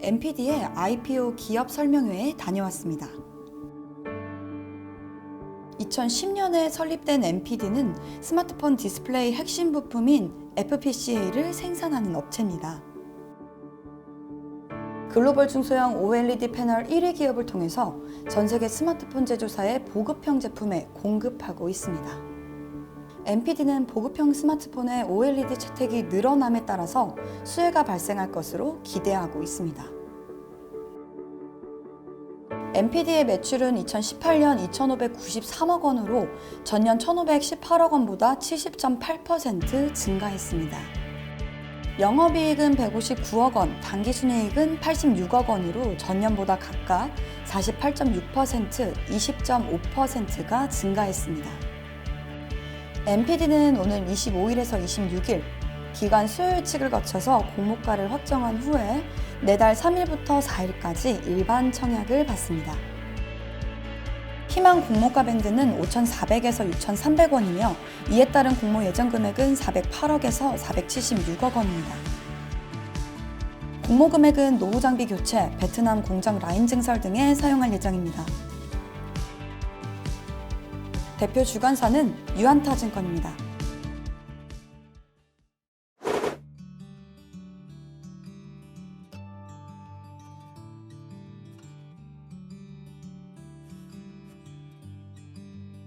MPD의 IPO 기업 설명회에 다녀왔습니다. 2010년에 설립된 MPD는 스마트폰 디스플레이 핵심 부품인 FPCA를 생산하는 업체입니다. 글로벌 중소형 OLED 패널 1위 기업을 통해서 전 세계 스마트폰 제조사의 보급형 제품에 공급하고 있습니다. MPD는 보급형 스마트폰의 OLED 채택이 늘어남에 따라서 수혜가 발생할 것으로 기대하고 있습니다. MPD의 매출은 2018년 2,593억 원으로 전년 1,518억 원보다 70.8% 증가했습니다. 영업이익은 159억 원, 당기순이익은 86억 원으로 전년보다 각각 48.6%, 20.5%가 증가했습니다. MPD는 오늘 25일에서 26일 기관 수요일칙을 거쳐서 공모가를 확정한 후에 내달 3일부터 4일까지 일반 청약을 받습니다. 희망 공모가 밴드는 5,400에서 6,300원이며 이에 따른 공모 예정 금액은 408억에서 476억 원입니다. 공모 금액은 노후 장비 교체, 베트남 공장 라인 증설 등에 사용할 예정입니다. 대표 주관사는 유한타증권입니다.